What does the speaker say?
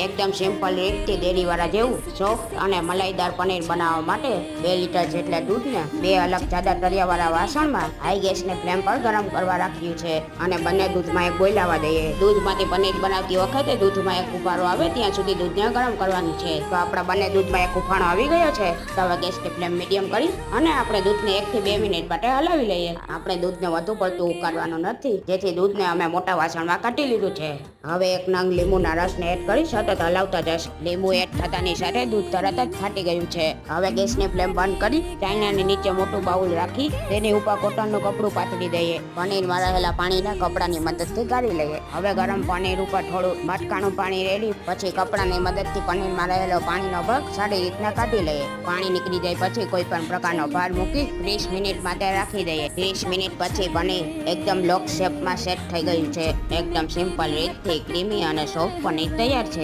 એકદમ સિમ્પલ રીતથી ડેરીવાળા જેવું સોફ્ટ અને મલાઈદાર પનીર બનાવવા માટે બે લીટર જેટલા દૂધને બે અલગ જાડા તળિયાવાળા વાસણમાં હાઈ ગેસને ફ્લેમ પર ગરમ કરવા રાખ્યું છે અને બંને દૂધમાં એક બોઈલાવા દઈએ. દૂધમાંથી પનીર બનાવતી વખતે દૂધમાં એક ઉફાળો આવે ત્યાં સુધી દૂધને ગરમ કરવાનું છે. તો આપણા બંને દૂધમાં એક ઉફાણો આવી ગયો છે. તો હવે ગેસની ફ્લેમ મીડિયમ કરી અને આપણે દૂધને એકથી બે મિનિટ માટે હલાવી લઈએ. આપણે દૂધને વધુ પડતું ઉકાળવાનું નથી, જેથી દૂધને અમે મોટા વાસણમાં કાઢી લીધું છે. હવે એક નંગ લીંબુના રસને એડ કરી સતત હલાવતા જશ લીંબુ એડ થતાની સાથે દૂધ તરત જ ફાટી ગયું છે. હવે ગેસની ફ્લેમ બંધ કરી ચાઇનાની નીચે મોટું બાઉલ રાખી તેની ઉપર કોટનનું કપડું પાથરી દઈએ. પનીરમાં રહેલા પાણીને કપડાની મદદથી કાઢી લઈએ. હવે ગરમ પનીર ઉપર થોડું મટકાનું પાણી રેડી, પછી કપડાની મદદથી પનીરમાં રહેલો પાણીનો ભાગ સારી રીતના કાઢી લઈએ. પાણી નીકળી જાય પછી કોઈ પણ પ્રકારનો ભાર મૂકી ત્રીસ મિનિટ માટે રાખી દઈએ. ત્રીસ મિનિટ પછી પનીર એકદમ લોક શેપમાં સેટ થઈ ગયું છે. એકદમ સિમ્પલ રીતથી ક્રીમી અને સોફ્ટ પનીર તૈયાર છે.